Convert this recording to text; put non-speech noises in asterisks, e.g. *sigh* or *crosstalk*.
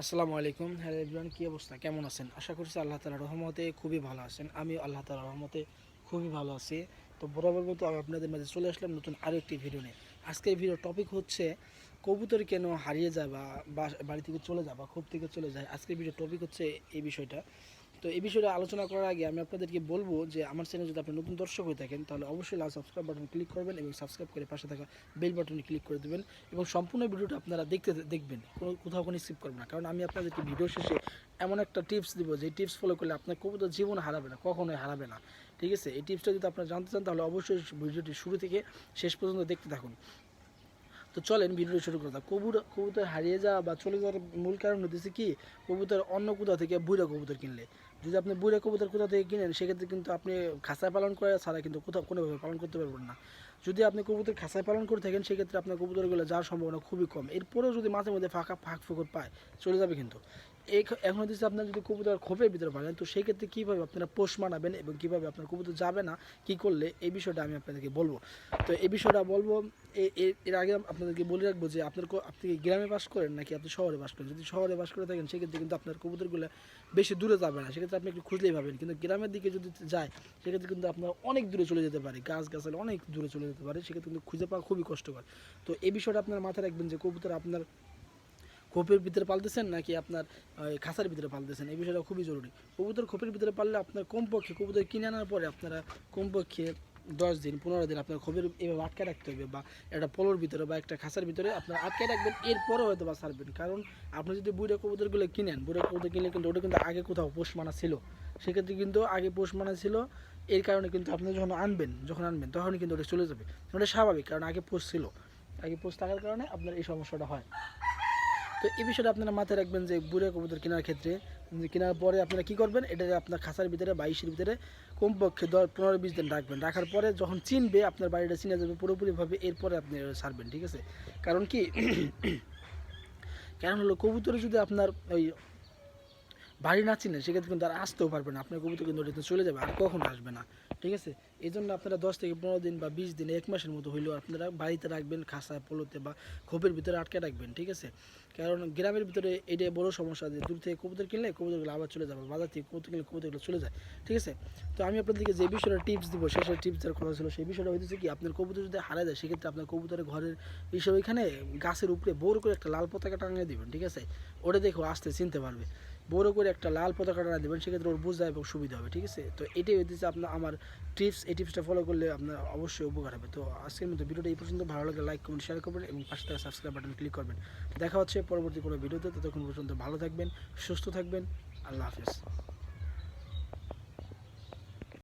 আসসালামু আলাইকুম। Hello everyone, কী অবস্থা? কেমন আছেন? আশা করছি আল্লাহ তালা রহমতে খুবই ভালো আছেন। আমি আল্লাহ তালা রহমতে খুবই ভালো আছি। তো বরাবর মতো আমি আপনাদের মাঝে চলে আসলাম নতুন আরেকটি ভিডিও নিয়ে। আজকের ভিডিও টপিক হচ্ছে কবুতর কেন হারিয়ে যায় বা বাড়ি থেকে চলে যায় বা খুব থেকে চলে যায়? আজকের ভিডিও টপিক হচ্ছে এই বিষয়টা। তো এই বিষয়টা আলোচনা করার আগে আমি আপনাদেরকে বলব যে আমার চ্যানেল যদি আপনি নতুন দর্শক হয়ে থাকেন, তাহলে অবশ্যই লাল সাবস্ক্রাইব বাটন ক্লিক করবেন এবং সাবস্ক্রাইব করে পাশে থাকা বেল বাটনে ক্লিক করে দেবেন এবং সম্পূর্ণ ভিডিওটা আপনারা দেখতে দেখবেন। কোনো, কোথাও কোনো স্কিপ করবেন না। কারণ আমি আপনাদেরকে ভিডিও শেষে এমন একটা টিপস দিব যে টিপস ফলো করলে আপনার কবুতর জীবন হারাবে না, কখনোই হারাবে না। ঠিক আছে? এই টিপসটা যদি আপনারা জানতে চান, তাহলে অবশ্যই ভিডিওটি শুরু থেকে শেষ পর্যন্ত দেখতে থাকুন। তো চলেন, ভিডিও শুরু করতাম কবুর কবুতর হারিয়ে যাওয়া বা চলে যাওয়ার মূল কারণ হতেছে কি, কবুতর অন্য কোথাও থেকে বুড়া কবুতর কিনলে। যদি আপনি বুড়া কবুতর কোথাও থেকে কিনেন, সেক্ষেত্রে কিন্তু আপনি খাঁচায় পালন করে ছাড়া কিন্তু কোথাও, কোনোভাবে পালন করতে পারবেন না। যদি আপনি কবুতর খাঁচায় পালন করে থাকেন, সেক্ষেত্রে আপনার কবুতরগুলো যাওয়ার সম্ভাবনা খুবই কম। এরপরেও যদি মাঝে মধ্যে ফাঁকা ফাঁক ফুকুর পায়, চলে যাবে কিন্তু। এখন হচ্ছে আপনার যদি কবুতর খোপের ভিতরে পালেন তো সেই ক্ষেত্রে কীভাবে আপনারা পোষ মানাবেন এবং কীভাবে আপনার কবুতর যাবে না, কী করলে, এই বিষয়টা আমি আপনাদেরকে বলব। তো এই বিষয়টা বলব এর আগে আপনাদেরকে বলে রাখব যে আপনার আপনি গ্রামে বাস করেন নাকি আপনি শহরে বাস করেন? যদি শহরে বাস করে থাকেন, সেক্ষেত্রে কিন্তু আপনার কবুতরগুলো বেশি দূরে যাবে না। সেক্ষেত্রে আপনি একটু খুঁজলেই পাবেন। কিন্তু গ্রামের দিকে যদি যায়, সেক্ষেত্রে কিন্তু আপনার অনেক দূরে চলে যেতে পারে। গাছ গাছালে অনেক দূরে চলে যেতে পারে। সেক্ষেত্রে কিন্তু খুঁজে পাওয়া খুবই কষ্টকর। তো এই বিষয়টা আপনার মাথায় রাখবেন যে কবুতর আপনার খোপের ভিতরে পালতেছেন নাকি আপনার খাঁচার ভিতরে পালতেছেন? এই বিষয়টা খুবই জরুরি। কবুতর খোপের ভিতরে পাললে আপনার কমপক্ষে কবুতর কিনে আনার পরে আপনারা কমপক্ষে দশ দিন, পনেরো দিন আপনার খোপের এভাবে আটকে রাখতে হবে বা একটা পলোর ভিতরে বা একটা খাঁচার ভিতরে আপনার আটকে রাখবেন, এরপরে হয়তো বা ছাড়বেন কারণ আপনি যদি বুড়ে কবুতরগুলো কিনেন, বুড়ে কবুতর কিনলে কিন্তু ওটা কিন্তু আগে কোথাও পোষ মানা ছিল। সেক্ষেত্রে কিন্তু আগে পোষ মানা ছিল, এর কারণে কিন্তু আপনি যখন আনবেন যখন আনবেন, তখনই কিন্তু ওটা চলে যাবে। ওটা স্বাভাবিক, কারণ আগে পোষ ছিল। আগে পোষ থাকার কারণে আপনার এই সমস্যাটা হয়। তো এই বিষয়টা আপনারা মাথায় রাখবেন যে বুড়ে কবুতর কেনার ক্ষেত্রে কেনার পরে আপনারা কি করবেন? এটা আপনার খাঁচার ভিতরে বাইশের ভিতরে কমপক্ষে দশ পনেরো বিশ দিন রাখবেন। রাখার পরে যখন চিনবে, আপনার বাড়িটা চিনে যাবে পুরোপুরিভাবে, এরপরে আপনি সারবেন, ঠিক আছে? কারণ কি *clears throat* কেন হলো কবুতরে যদি আপনার ওই বাড়ি না চিনেন সেক্ষেত্রে কিন্তু আর আসতেও পারবে না। আপনার কবুতর কিন্তু চলে যাবে আর কখন আসবে না। ঠিক আছে? এই জন্য আপনারা দশ থেকে পনেরো দিন বা বিশ দিন এক মাসের মতো হইলেও আপনারা বাড়িতে রাখবেন খাঁচায় পোলোতে বা খোপের ভিতরে আটকে রাখবেন, ঠিক আছে? কারণ গ্রামের ভিতরে এটাই বড় সমস্যা যে দূর থেকে কবুতর কিনলে কবুতরগুলো আবার চলে যাবে, বাজার থেকে কবুতর কিনলে কবুতরগুলো চলে যায়, ঠিক আছে? তো আমি আপনাদেরকে যে বিষয়টা টিপস দিব শেষের টিপস দেওয়ার কথা ছিল। সেই বিষয়টা হইতেছে কি, আপনার কবুতর যদি হারা যায়, সেক্ষেত্রে আপনার কবুতরের ঘরের বিষয় ওইখানে গাছের উপরে বোর করে একটা লাল পতাকা টাঙিয়ে দিবেন, ঠিক আছে? ওটা দেখো আসতে চিনতে পারবে। বড় করে একটা লাল পতাকা টানা দেবেন, সেক্ষেত্রে ওর বুঝতে এবং সুবিধা হবে, ঠিক আছে? তো এটাই হচ্ছে আপনার, আমার টিপস এই টিপসটা ফলো করলে আপনার অবশ্যই উপকার হবে। তো আজকের মতো ভিডিওটা এই পর্যন্ত, ভালো লাগে লাইক কমেন্ট শেয়ার করবেন এবং পাশে থাকা সাবস্ক্রাইব বাটন ক্লিক করবেন। দেখা হচ্ছে পরবর্তী কোনো ভিডিওতে, ততক্ষণ পর্যন্ত ভালো থাকবেন, সুস্থ থাকবেন, আল্লাহ হাফিজ।